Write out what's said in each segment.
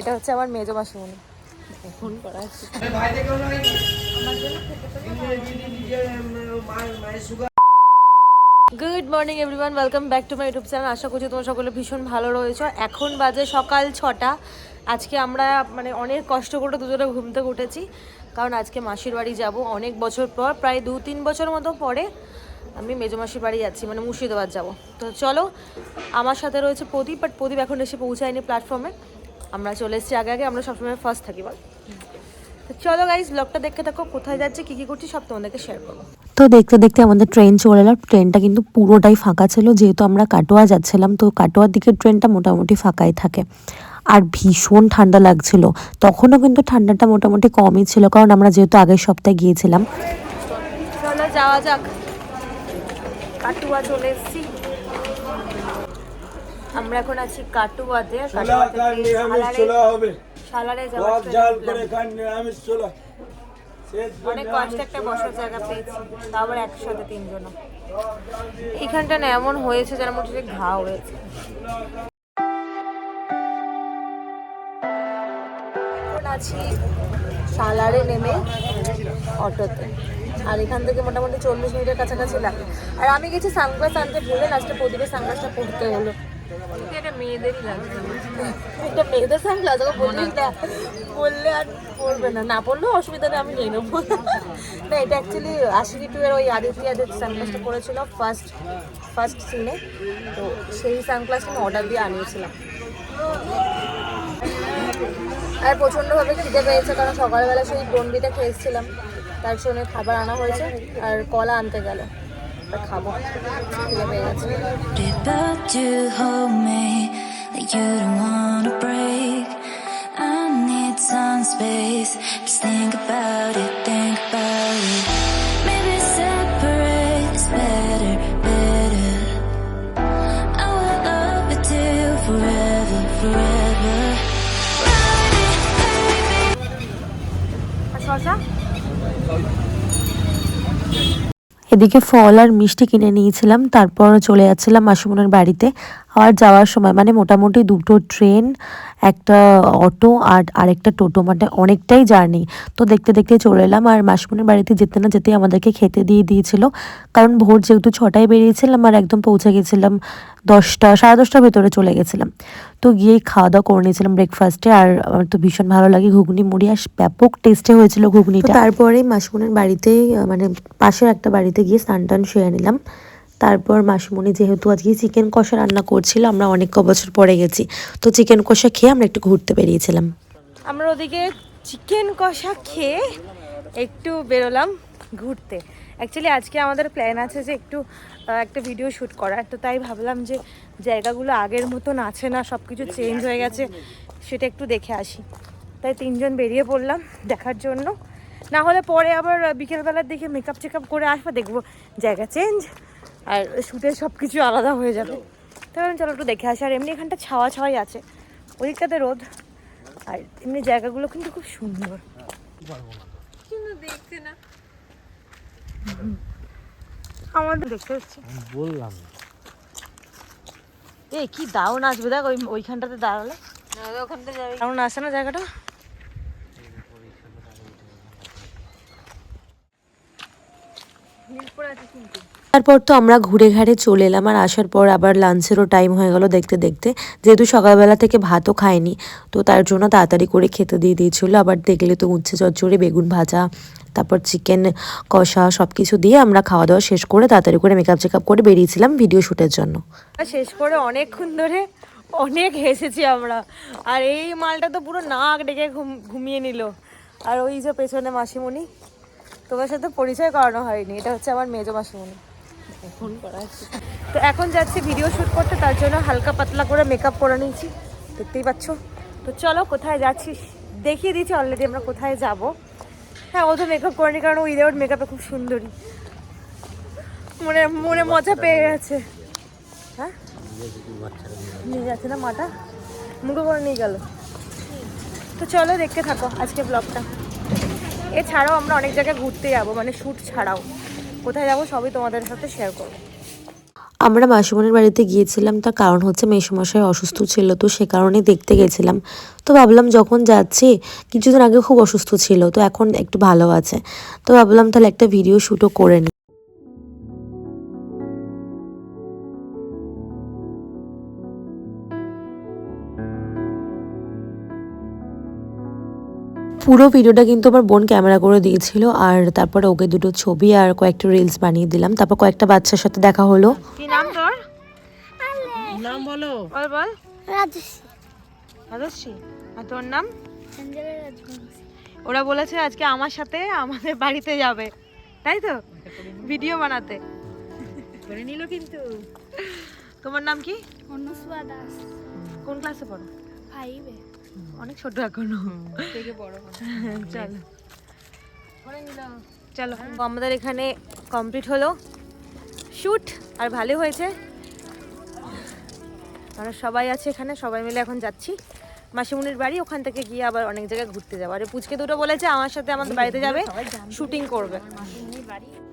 এটা হচ্ছে আমার মেজো মাসিমণি। ফোন করা আছে। Good morning everyone welcome back to my YouTube channel আশা করছি তোমরা সকলে ভীষণ ভালো রয়েছো। এখন বাজে সকাল ছটা। আজকে আমরা মানে অনেক কষ্ট করে দুজনে ঘুম থেকে উঠেছি। কারণ আজকে মাসির বাড়ি যাব অনেক বছর পর প্রায় দু তিন বছর মতো পরে আমি মেজো মাসির বাড়ি যাচ্ছি মানে মুর্শিদাবাদ যাব। তো চলো আমার সাথে রয়েছে প্রদীপ বাট প্রদীপ এখন এসে পৌঁছায়নি প্ল্যাটফর্মে আমরা চলে এসেছি আগে আগে আমরা সবসময় ফার্স্ট থাকি বল। তো চলো গাইজ ব্লগটা দেখতে থাকো কোথায় যাচ্ছে কী কী করছি সব তোমাদেরকে শেয়ার করব। তো দেখতে দেখতে আমাদের ট্রেন চলে এলো। ট্রেনটা কিন্তু পুরোটাই ফাঁকা ছিল যেহেতু আমরা কাটোয়া যাচ্ছিলাম তো কাটোয়ার দিকে ট্রেনটা মোটামুটি ফাঁকাই থাকে। আর ভীষণ ঠান্ডা লাগছিল। তখনও কিন্তু ঠান্ডাটা মোটামুটি কমই ছিল কারণ আমরা যেহেতু আগের সপ্তাহে গিয়েছিলাম। চলো যাওয়া যাক। কাটুয়া চলে এসেছি। আমরা এখন আছি কাটুয়াতে সালারে অনেক কষ্ট একটা বসার জায়গা পেয়েছি আবার একসাথে তিনজন এইখানটা না এমন হয়েছে মনে হচ্ছে ঘা হয়েছে। আছি সালারে নেমে অটোতে। আর এখান থেকে মোটামুটি চল্লিশ মিনিটের কাছাকাছি লাগে। আর আমি গেছি সানগ্লাস আনতে ভুলে লাস্টে প্রদীপের সানগ্লাসটা পড়তে হলো। মেয়েদেরই মেয়েদের ওকে বললে আর পড়বে না না আমি নিয়ে নেব না এটা অ্যাকচুয়ালি টু এর ওই ফার্স্ট ফার্স্ট সিনে তো সেই আমি অর্ডার দিয়ে আনিয়েছিলাম আর প্রচণ্ডভাবে খিদে পেয়েছে কারণ সকালবেলা সেই বন্ডিটা খেয়েছিলাম তার জন্য খাবার আনা হয়েছে আর কলা আনতে গেল Did to you hold me that you don't wanna break? I need some space. Just think about it then. এদিকে ফল আর মিষ্টি কিনে নিয়েছিলাম তারপর চলে যাচ্ছিলাম মাসুমনের বাড়িতে। আর যাওয়ার সময় মানে মোটামুটি দুটো ট্রেন একটা অটো আর আরেকটা টোটো মানে অনেকটাই জার্নি। তো দেখতে দেখতে চলে এলাম আর মাসিমনের বাড়িতে যেতে না যেতেই আমাদেরকে খেতে দিয়ে দিয়েছিল। কারণ ভোর যেহেতু ছটায় বেরিয়েছিলাম আর একদম পৌঁছে গেছিলাম দশটা সাড়ে দশটার ভেতরে চলে গেছিলাম। তো গিয়েই খাওয়া দাওয়া করে নিয়েছিলাম ব্রেকফাস্টে আর আমার তো ভীষণ ভালো লাগে ঘুগনি মুড়ি আর ব্যাপক টেস্টে হয়েছিল ঘুগনিটা। তারপরে মাসিমনের বাড়িতে মানে পাশের একটা বাড়িতে গিয়ে স্নান টান সেরে নিলাম। তারপর মাসিমণি যেহেতু আজকে চিকেন কষা রান্না করছিল, আমরা অনেক বছর পরে গেছি। তো চিকেন কষা খেয়ে আমরা একটু ঘুরতে বেরিয়েছিলাম। আমরা ওদিকে চিকেন কষা খেয়ে একটু বেরোলাম ঘুরতে। অ্যাকচুয়ালি আজকে আমাদের প্ল্যান আছে যে একটু একটা ভিডিও শ্যুট করার। তো তাই ভাবলাম যে জায়গাগুলো আগের মতন আছে না সব কিছু চেঞ্জ হয়ে গেছে, সেটা একটু দেখে আসি। তাই তিনজন বেরিয়ে পড়লাম দেখার জন্য। না হলে পরে আবার বিকেলবেলার দিকে মেকআপ চেকআপ করে আসব, দেখব জায়গা চেঞ্জ আর শ্যুটের সব কিছু আলাদা হয়ে যাবে। তাই চলো একটু দেখে আসি। আর এমনি এখানটা ছাওয়া ছাওয়াই আছে। ওইদিকটাতে রোদ। আর এমনি জায়গাগুলো কিন্তু খুব সুন্দর। কিন্তু দেখতে না। আমাদের দেখতে হচ্ছে। বললাম এ কি দারুণ আসবে। দেখ ওই ওইখানটাতে দাঁড়ালে। ওখানটা যাবে। দারুণ আসে না জায়গাটা নীলপুর আছে কিন্তু তারপর তো আমরা ঘুরে ঘাড়ে চলে এলাম আর আসার পর আবার লাঞ্চেরও টাইম হয়ে গেল দেখতে দেখতে। যেহেতু সকালবেলা থেকে ভাতও খাইনি, তো তার জন্য তাড়াতাড়ি করে খেতে দিয়ে দিয়েছিল। আবার দেখলে তো উচ্ছে চচ্চড়ি, বেগুন ভাজা, তারপর চিকেন কষা সব কিছু দিয়ে আমরা খাওয়া দাওয়া শেষ করে তাড়াতাড়ি করে মেকআপ চেকআপ করে বেরিয়েছিলাম ভিডিও শ্যুটের জন্য। শেষ করে অনেকক্ষণ ধরে অনেক হেসেছি আমরা। আর এই মালটা তো পুরো নাক ডেকে ঘুমিয়ে নিল। আর ওই যে পেছনে মাসিমণি তোমার সাথে পরিচয় করানো হয়নি এটা হচ্ছে আমার মেজো মাসিমণি। ফোন করা তো এখন যাচ্ছি ভিডিও শ্যুট করতে তার জন্য হালকা পাতলা করে মেকআপ করে নিয়েছি দেখতেই পাচ্ছ। তো চলো কোথায় যাচ্ছিস দেখিয়ে দিয়েছি অলরেডি আমরা কোথায় যাব। হ্যাঁ ও তো মেকআপ করেনি কারণ ওই উইদাউট মেকআপে খুব সুন্দরী। মনে মনে মজা পেয়ে গেছে। হ্যাঁ? নিয়ে যাচ্ছে না মাটা? মুখে করে নিয়ে গেল। তো চলো দেখতে থাকো আজকে ব্লগটা এছাড়াও আমরা অনেক জায়গায় ঘুরতে যাব মানে শ্যুট ছাড়াও। কোথায় যাব সবই তোমাদের সাথে শেয়ার করব। আমরা মাসুমনের বাড়িতে গিয়েছিলাম, তার কারণ হচ্ছে মেসুমশাই অসুস্থ ছিল, তো সে কারণে দেখতে গেছিলাম। তো ভাবলাম যখন যাচ্ছি, কিছুদিন আগে খুব অসুস্থ ছিল, তো এখন একটু ভালো আছে। তো ভাবলাম তাহলে একটা ভিডিও শ্যুটও করে নিই পুরো ভিডিওটা কিন্তু আমার বোন ক্যামেরা করে দিয়েছিল আর তারপরে ওকে দুটো ছবি আর কয়েকটা রিলস বানিয়ে দিলাম। তারপর কয়েকটা বাচ্চার সাথে দেখা হলো। কি নাম তোর? নাম বলো। বল বল। রাজশ্রী। রাজশ্রী? আর তোর নাম? ওরা বলেছে আজকে আমার সাথে আমাদের বাড়িতে যাবে। তাই তো? ভিডিও বানাতে। করে নিল কিন্তু। তোমার নাম কি? অনুসুয়া দাস। কোন ক্লাসে পড়ো? ফাইভে অনেক ছোট এখনও। থেকে বড় চলো। চলো আমাদের এখানে কমপ্লিট হলো। শুট আর ভালো হয়েছে। আমরা সবাই আছে এখানে সবাই মিলে এখন যাচ্ছি। মাসিমুনির বাড়ি ওখান থেকে গিয়ে আবার অনেক জায়গায় ঘুরতে যাব। আর পুচকে দুটো বলেছে আমার সাথে আমাদের বাড়িতে যাবে। শুটিং করবে। হুম।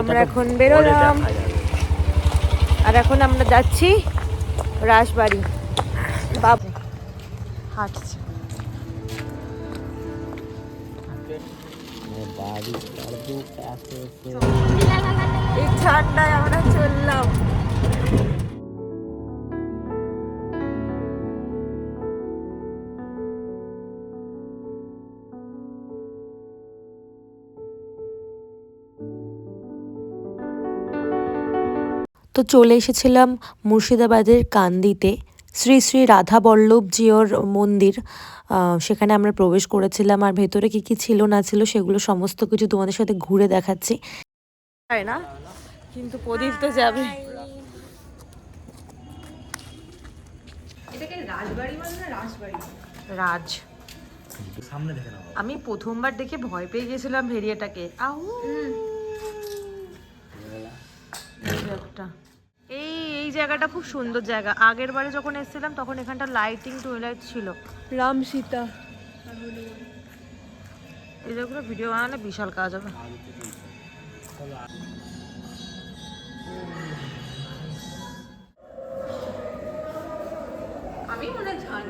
আমরা এখন বেরোলাম। আর এখন আমরা যাচ্ছি রাসবাড়ি বাবু হাঁটছে। এই ঠান্ডায় আমরা চললাম। তো চলে এসেছিলাম মুর্শিদাবাদের কান্দিতে। শ্রী শ্রী রাধা বল্লভজিওর মন্দির সেখানে আমরা প্রবেশ করেছিলাম আর ভেতরে কি কি ছিল না ছিল সেগুলো সমস্ত কিছু তোমাদের সাথে ঘুরে দেখাচ্ছি। না? কিন্তু প্রদীপ তো যাবে। রাজ। সামনে দেখে আমি প্রথমবার দেখে ভয় পেয়ে গেছিলাম ভেরিয়াটাকে। আউ এই এই এই জায়গাটা খুব সুন্দর জায়গা। আগের বারে যখন এসেছিলাম তখন এখানটা লাইটিং টুইলাইট ছিল। রাম সীতা। এই জায়গাগুলো ভিডিও বানালে বিশাল কাজ হবে। আমি মনে হয়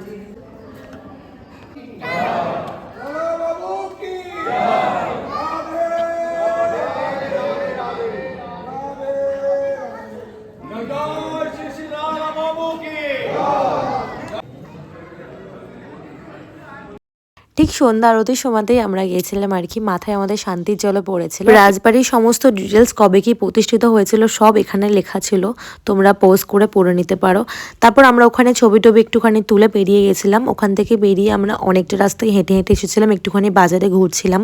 ঠিক সন্ধ্যা আরতির সময়তেই আমরা গিয়েছিলাম আর কি মাথায় আমাদের শান্তির জলে পড়েছিল। রাজবাড়ির সমস্ত ডিটেলস কবে কি প্রতিষ্ঠিত হয়েছিল সব এখানে লেখা ছিল তোমরা পোস্ট করে পড়ে নিতে পারো। তারপর আমরা ওখানে ছবি টবি একটুখানি তুলে বেরিয়ে গেছিলাম ওখান থেকে বেরিয়ে আমরা অনেকটা রাস্তায় হেঁটে হেঁটে এসেছিলাম একটুখানি বাজারে ঘুরছিলাম।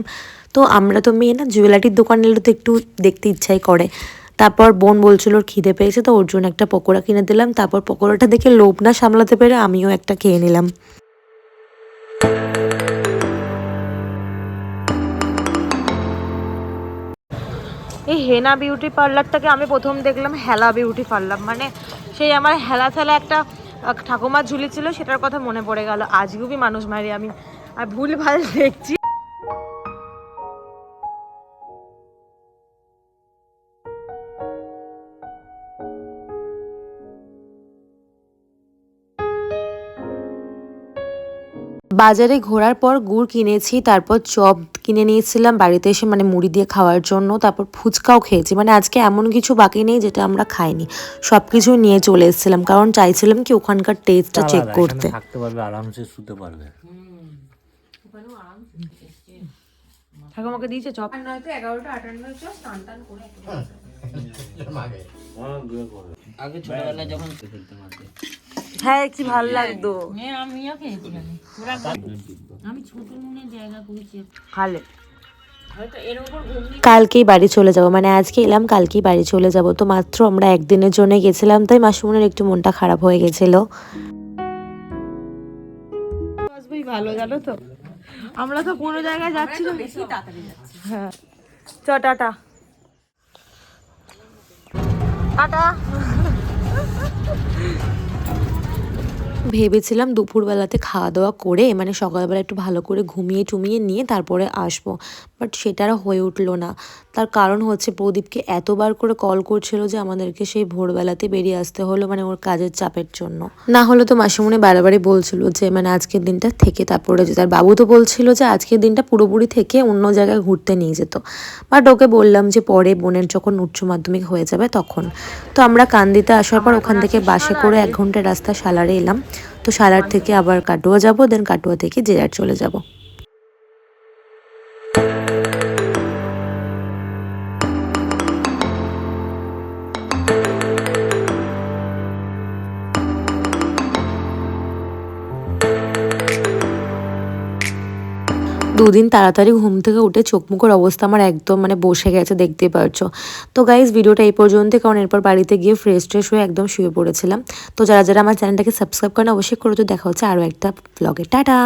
তো আমরা তো মেয়ে না জুয়েলারির দোকান এলে তো একটু দেখতে ইচ্ছাই করে। তারপর বোন বলছিল খিদে পেয়েছে তো, ওর জন্য একটা পকোড়া কিনে দিলাম। তারপর পকোড়াটা দেখে লোভ না সামলাতে পেরে আমিও একটা খেয়ে নিলাম। এই হেনা বিউটি পার্লারটাকে আমি প্রথম দেখলাম হেলা বিউটি পার্লার। মানে সেই আমার হেলা থেলা একটা ঠাকুমার ঝুলি ছিল, সেটার কথা মনে পড়ে গেল। আজগুবি মানুষ মারি আমি। আর ভুল ভালো দেখছি। বাজারে ঘোরার পর গুড় কিনেছি তারপর চপ কিনে নিয়েছিলাম বাড়িতে এসে মানে মুড়ি দিয়ে খাওয়ার জন্য তারপর ফুচকাও খেয়েছি। মানে আজকে এমন কিছু বাকি নেই যেটা আমরা খাইনি। সব কিছু নিয়ে চলে এসেছিলাম কারণ চাইছিলাম কি ওখানকার টেস্টটা চেক করতে। থাকতে পারবে আরামসে শুতে পারবে। ঠাকুমাকে দিয়েছে চপ। আগে ছোটবেলায় যখন ফেলতে মারতে হ্যাঁ কি ভালো লাগতো। খালে কালকেই বাড়ি চলে যাব। মানে আজকে এলাম কালকেই বাড়ি চলে যাব। তো মাত্র আমরা একদিনের জন্য গেছিলাম তাই মাসুমনের একটু মনটা খারাপ হয়ে গেছিল। ভালো জানো তো? আমরা তো কোনো জায়গায় যাচ্ছি না। হ্যাঁ। চ টাটা। টাটা। ভেবেছিলাম দুপুরবেলাতে খাওয়া দাওয়া করে মানে সকালবেলা একটু ভালো করে ঘুমিয়ে টুমিয়ে নিয়ে তারপরে আসব। বাট সেটা হয়ে উঠল না। তার কারণ হচ্ছে প্রদীপকে এতবার করে কল করছিল যে আমাদেরকে সেই ভোরবেলাতে বেরিয়ে আসতে হলো মানে ওর কাজের চাপের জন্য। না হলে তো মাসিমণি বারবারই বলছিল যে মানে আজকের দিনটা থেকে তারপরে যেত আর বাবু তো বলছিল যে, আজকের দিনটা পুরোপুরি থেকে অন্য জায়গায় ঘুরতে নিয়ে যেত। বাট ওকে বললাম যে, পরে বোনের যখন উচ্চ মাধ্যমিক হয়ে যাবে তখন। তো আমরা কান্দিতে আসার পর ওখান থেকে বাসে করে এক ঘণ্টা রাস্তা সালারে এলাম। তো সালার থেকে আবার কাটোয়া যাব দেন কাটোয়া থেকে জেরার চলে যাব। দুদিন তাড়াতাড়ি ঘুম থেকে উঠে চোখ মুখের অবস্থা আমার একদম মানে বসে গেছে দেখতে পারছ। তো গাইজ ভিডিওটা এই পর্যন্ত কারণ এরপর বাড়িতে গিয়ে ফ্রেশ ট্রেশ হয়ে একদম শুয়ে পড়েছিলাম। তো যারা যারা আমার চ্যানেলটাকে সাবস্ক্রাইব করেন, অবশ্যই করে তো দেখা হচ্ছে আরও একটা ব্লগে টাটা!